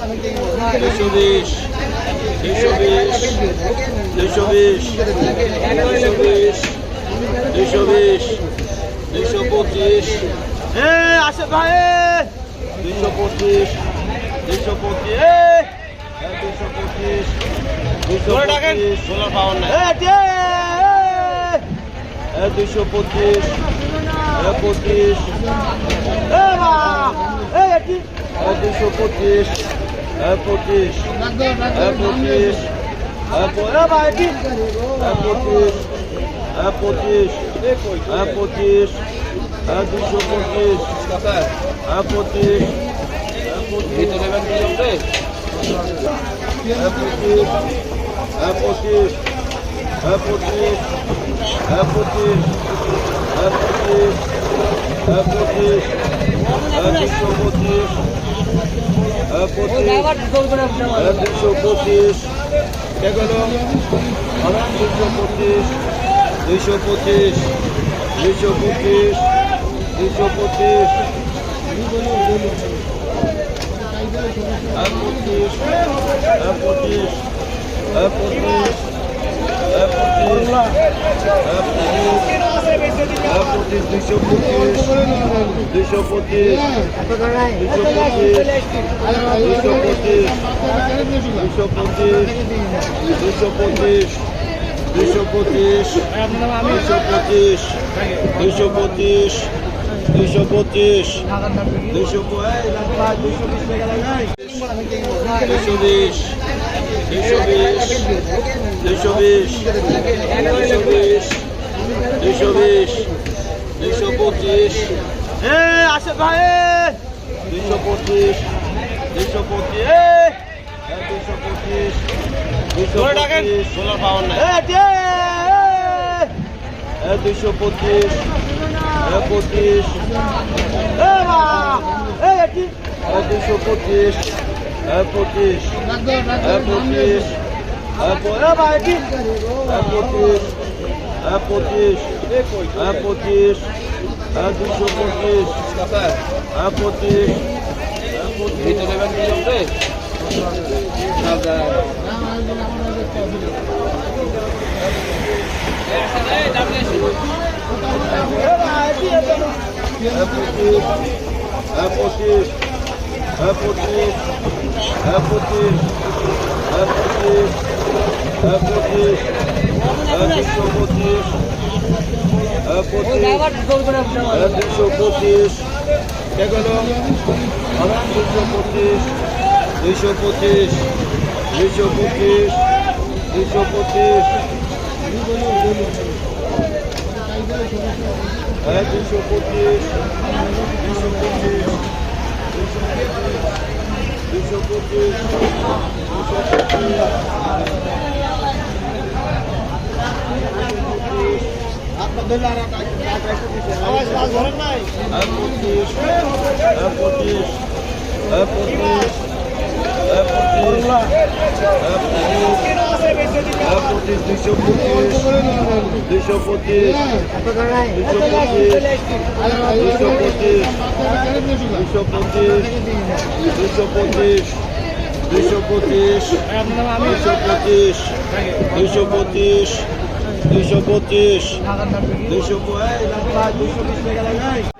দুশো বিশ দুশো বিশ দুশো বিশ দুশো বিশ দুশো বিশ দুশো পঁচিশ। আসে ভাই দুশো পঁচিশ দুশো পঁচিশ দুশো পঁচিশ দুশো পঁচিশ ষোলো পাউন্ড দুশো পঁচিশ পঁচিশ দুশো পঁচিশ পঁচিশ পঁচিশ পঁচিশ পঁচিশ পঁচিশ দুশো পঁচিশ পঁচিশ পঁচিশ পঁচিশ পঁচিশ পঁচিশ পঁচিশ দুশো পঁচিশ দুশো পঁচিশ এগুলো দুশো পঁচিশ দুইশো পঁচিশ দুইশো পঁচিশ দুইশো পঁচিশ পঁচিশ পঁচিশ পঁচিশ পঁচিশ দুশো পঁচিশ দুশো পঁচিশ দুশো পঁচিশ দুশো পঁচিশ দুশো পঁচিশ দুশো পঁচিশ দুশো পঁচিশ দুশো পঁচিশ দুইশো পঁচিশ দুইশো দুইশো বিশ দুইশো বিশ দুইশো বিশ দুইশো বিশ দুইশো বিশ দুইশো পঁচিশ আসে ভাই দুইশো পঁচিশ দুইশো পঁচিশ দুইশো পঁচিশ দুইশো পঁচিশ সোলার পাওয়ার নাই দুইশো পঁচিশ É potiche. Eba! Ei, aqui! É potiche. coticho. É coticho. É potiche. É coticho. potiche. aqui! É coticho. É coticho. É coticho. É potiche. coticho. É potiche. É coticho. Vitor, levanta o potiche. dele. Nada. Nada. Nada. পঁচিশ পঁচিশ পঁচিশ পঁচিশ পঁচিশ পঁচিশ দুশো পঁচিশ পঁচিশ দুশো পঁচিশ এগুলো দুশো পঁচিশ দুশো পঁচিশ দুশো পঁচিশ দুশো পঁচিশ হ্যাঁ দুশো পঁচিশ দুশো পঁচিশ দুশো পঁচিশ দুশো পঁচিশ দুশো পঁচিশ দুশো পঁচিশ দুশো পঁচিশ আপনাদের আর পঁচিশ পঁচিশ পঁচিশ দুশো পঁচিশ দুশো পঁচিশ দুশো পঁচিশ দুশো পঁচিশ দুশো পঁচিশ দুশো পঁচিশ দুশো পঁচিশ দুশো পঁচিশ দুশো পঁচিশ দুশো পঁচিশ দুশো দুশো বিশ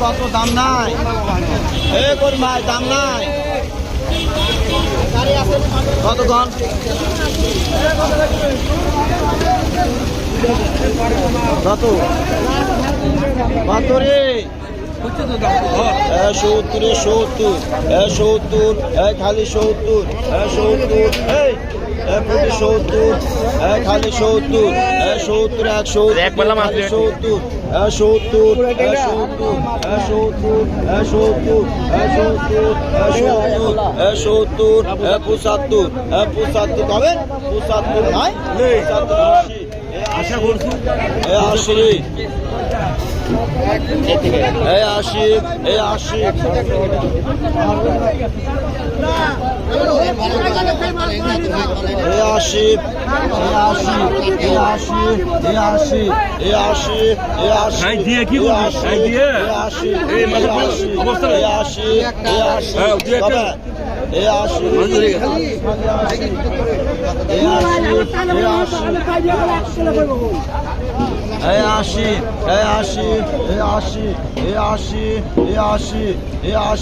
কত দাম নাই? এ কোন ভাই দাম নাই? কত ঘন কত? কত রে সত্তর সত্তর। সত্তর। খালি সত্তর। সত্তর। প্রতি সত্তর। খালি সত্তর। সত্তর এক সত্তর সত্তর। সত্তর সত্তর সত্তর সত্তর সত্তর পঁচাত্তর পঁচাত্তর তবে পঁচাত্তর নয় পঁচাত্তর আশা। করছি। আশি। এই আশি এই আশি এই আশি এই আশি এই আশি এই আশি এই আশি এই আশি নাই দিয়ে কি করবি? এই দিয়ে? এই আশি এই এই অবস্থা এই। আশি এই আশি হ্যাঁ, দিয়ে একটা- এই আশি এই আশি এই আশি é Ashi, é Ashi, é Ashi, é Ashi, é Ashi, é Ashi.